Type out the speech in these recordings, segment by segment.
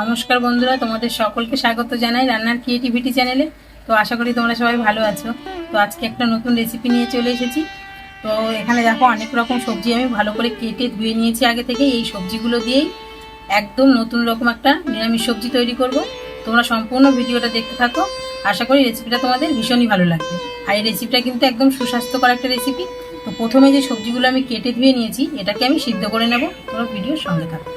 নমস্কার বন্ধুরা, তোমাদের সকলকে স্বাগত জানাই রান্নার ক্রিয়েটিভিটি চ্যানেলে তো আশা করি তোমরা সবাই ভালো আছো। তো আজকে একটা নতুন রেসিপি নিয়ে চলে এসেছি। তো এখানে দেখো অনেক রকম সবজি আমি ভালো করে কেটে ধুয়ে নিয়েছি আগে থেকে। এই সবজিগুলো দিয়েই একদম নতুন রকম একটা নিরামিষ সবজি তৈরি করব। তোমরা সম্পূর্ণ ভিডিওটা দেখতে থাকো। আশা করি রেসিপিটা তোমাদের ভীষণই ভালো লাগবে। আর এই রেসিপিটা কিন্তু একদম সুস্বাস্থ্যকর একটা রেসিপি তো প্রথমে যে সবজিগুলো আমি কেটে ধুয়ে নিয়েছি, এটাকে আমি সিদ্ধ করে নেব। তোমরা ভিডিওর সঙ্গে থাকো।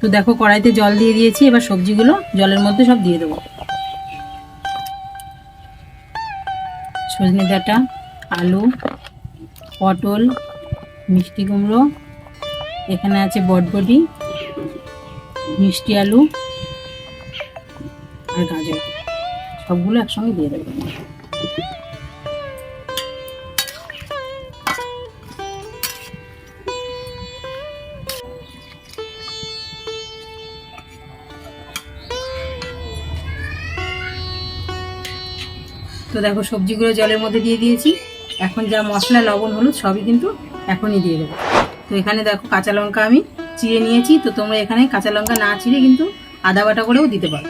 তো দেখো কড়াইতে জল দিয়ে দিয়েছি, এবার সবজিগুলো জলের মধ্যে সব দিয়ে দেবো। সজনে ডাঁটা, আলু, পটল, মিষ্টি কুমড়ো, এখানে আছে বটবটি, মিষ্টি আলু আর গাজর। সবগুলো একসঙ্গে দিয়ে দেবো। তো দেখো সবজিগুলো জলের মধ্যে দিয়ে দিয়েছি। এখন যা মশলা, লবণ, হলুদ সবই কিন্তু এখনই দিয়ে দেবো। তো এখানে দেখো কাঁচা লঙ্কা আমি চিড়ে নিয়েছি। তো তোমরা এখানে কাঁচা লঙ্কা না চিড়ে কিন্তু আদা বাটা করেও দিতে পারো।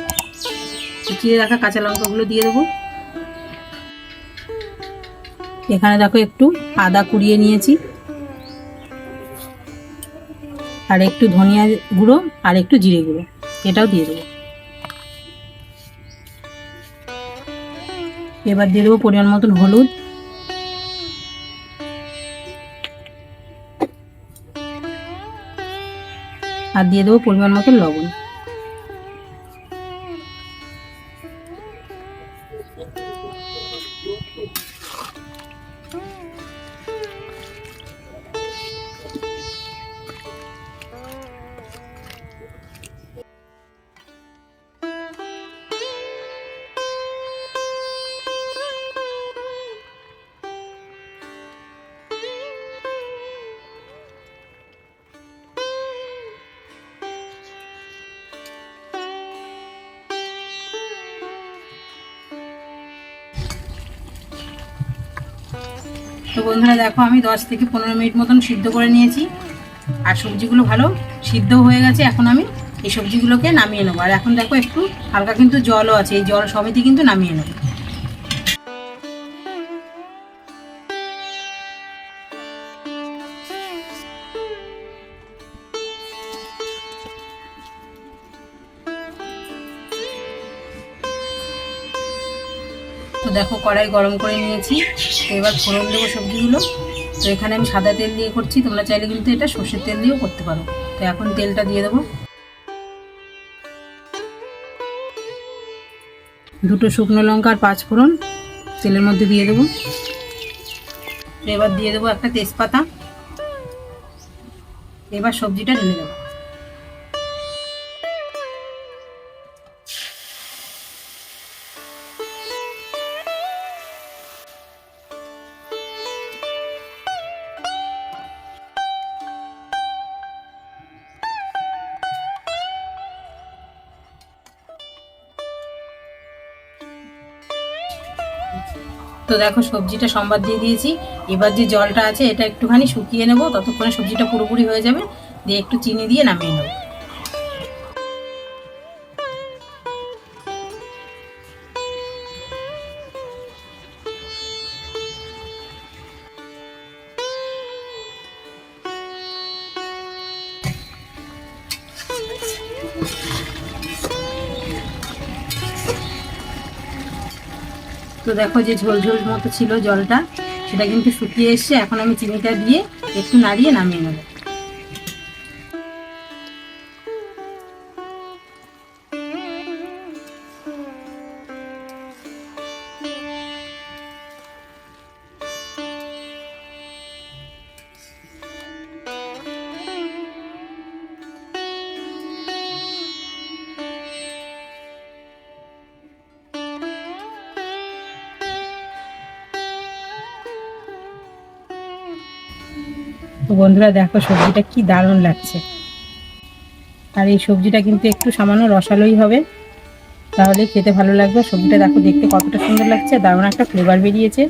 তো চিড়ে রাখা কাঁচা লঙ্কাগুলো দিয়ে দেবো। এখানে দেখো একটু আদা কুড়িয়ে নিয়েছি। আর একটু ধনিয়া গুঁড়ো আর একটু জিরে গুঁড়ো। এটাও দিয়ে দেবো। এবার দিয়ে দেবো পরিমাণ মতন হলুদ। আর দিয়ে দেবো পরিমাণ মতন লবণ। তো বন্ধুরা দেখো, আমি দশ থেকে পনেরো মিনিট মতন সিদ্ধ করে নিয়েছি। আর সবজিগুলো ভালো সিদ্ধ হয়ে গেছে। এখন আমি এই সবজিগুলোকে নামিয়ে নেব। আর এখন দেখো, একটু হালকা কিন্তু জলও আছে। এই জল সমেতই কিন্তু নামিয়ে নেব। দেখো, কড়াই গরম করে নিয়েছি। তো এবার ফোড়ন দেবো সবজিগুলো। তো এখানে আমি সাদা তেল দিয়ে করছি। তোমরা চাইলে কিন্তু এটা সর্ষের তেল দিয়েও করতে পারো। তো এখন তেলটা দিয়ে দেবো। দুটো শুকনো লঙ্কা আর পাঁচ ফোড়ন তেলের মধ্যে দিয়ে দেবো। এবার দিয়ে দেবো একটা তেজপাতা। এবার সবজিটা ঢেলে দেবো। তো দেখো, সবজিটা সম্বাদ দিয়ে দিয়েছি। এবার যে জলটা আছে, এটা একটুখানি শুকিয়ে নেব, ততক্ষণে সবজিটা পুরোপুরি হয়ে যাবে। দিয়ে একটু চিনি দিয়ে নামিয়ে নেব। তো দেখো যে ঝোল ঝোল মতো ছিল জলটা, সেটা কিন্তু শুকিয়ে এসছে। এখন আমি চিনিটা দিয়ে একটু নাড়িয়ে নামিয়ে নেব। তো বন্ধুরা দেখো সবজিটা কি দারুণ লাগছে। আর এই সবজিটা কিন্তু একটু সামান্য রসালোই হবে। তাহলে খেতে ভালো লাগবে। সবজিটা দেখো দেখতে কতটা সুন্দর লাগছে। দারুণ একটা ফ্লেভার বেরিয়েছে।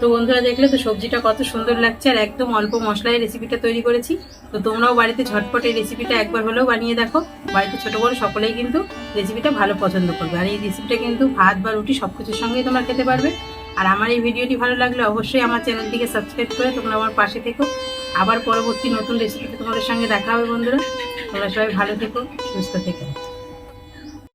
তো বন্ধুরা দেখলে তো সবজিটা কত সুন্দর লাগছে আর একদম অল্প মশলায় রেসিপিটা তৈরি করেছি। তো তোমরাও বাড়িতে ঝটপট এই রেসিপিটা একবার হলেও বানিয়ে দেখো। বাড়িতে ছোট বড় সকলেই কিন্তু রেসিপিটা ভালো পছন্দ করবে। আর এই রেসিপিটা কিন্তু ভাত বা রুটি সব কিছুর সঙ্গেই তোমরা খেতে পারবে। আর আমার এই ভিডিওটি ভালো লাগলে অবশ্যই আমার চ্যানেলটিকে সাবস্ক্রাইব করে তোমরা আমার পাশে থেকো। আবার পরবর্তী নতুন রেসিপিতে তোমাদের সঙ্গে দেখা হবে বন্ধুরা। তোমরা সবাই ভালো থেকো, সুস্থ থেকো।